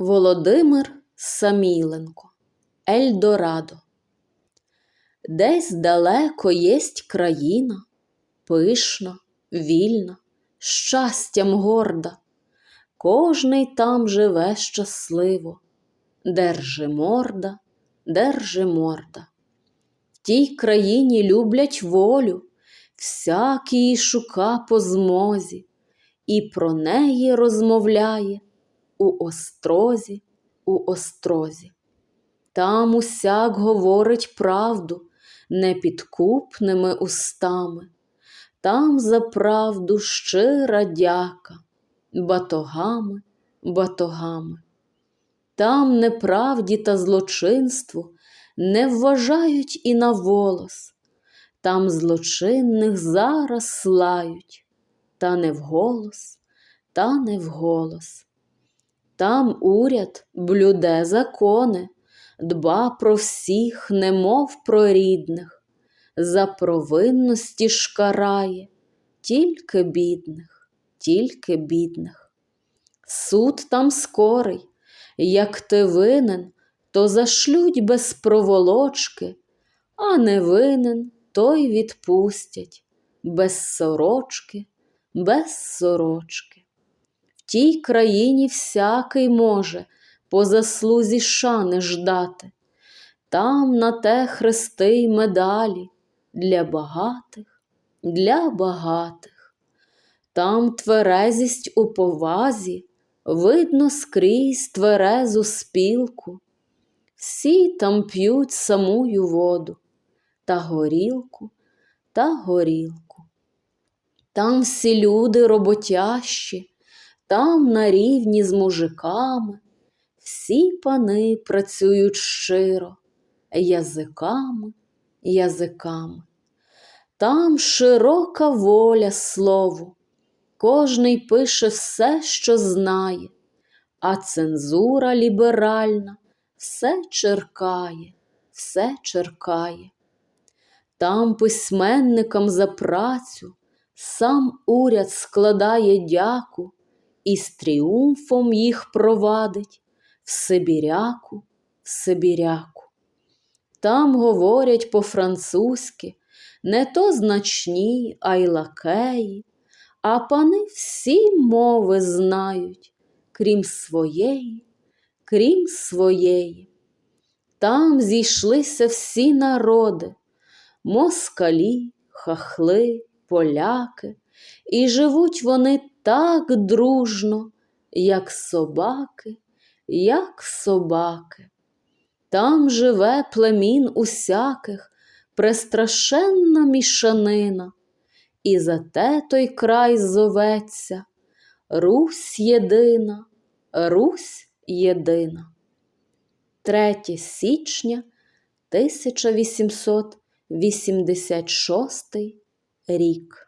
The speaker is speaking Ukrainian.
Володимир Саміленко Ельдорадо Десь далеко єсть країна, пишна, вільна, щастям горда. Кожний там живе щасливо, держи морда, держи морда. В тій країні люблять волю, всякий шука по змозі, і про неї розмовляє у острозі, у острозі. Там усяк говорить правду непідкупними устами, там за правду щира дяка, батогами, батогами. Там неправді та злочинству не вважають і на волос, там злочинних зараз слають, та не вголос, та не вголос. Там уряд блюде закони, дба про всіх, немов про рідних, за провинності ж карає тільки бідних, тільки бідних. Суд там скорий, як ти винен, то зашлють без проволочки, а не винен, то й відпустять без сорочки, без сорочки. Тій країні всякий може по заслузі шани ждати, там на те хрести й медалі для багатих, для багатих, там тверезість у повазі, видно скрізь тверезу спілку, всі там п'ють самую воду та горілку, та горілку. Там всі люди роботящі, там на рівні з мужиками, всі пани працюють щиро, язиками, язиками. Там широка воля слову, кожний пише все, що знає, а цензура ліберальна все черкає, все черкає. Там письменникам за працю сам уряд складає дяку і з тріумфом їх провадить в Сибіряку, в Сибіряку. Там говорять по-французьки не то значні, а й лакеї, а пани всі мови знають, крім своєї, крім своєї. Там зійшлися всі народи, москалі, хахли, поляки, і живуть вони так дружно, як собаки, як собаки. Там живе племін усяких, престрашенна мішанина, і за те той край зоветься Русь єдина, Русь єдина. 3 січня 1886 рік.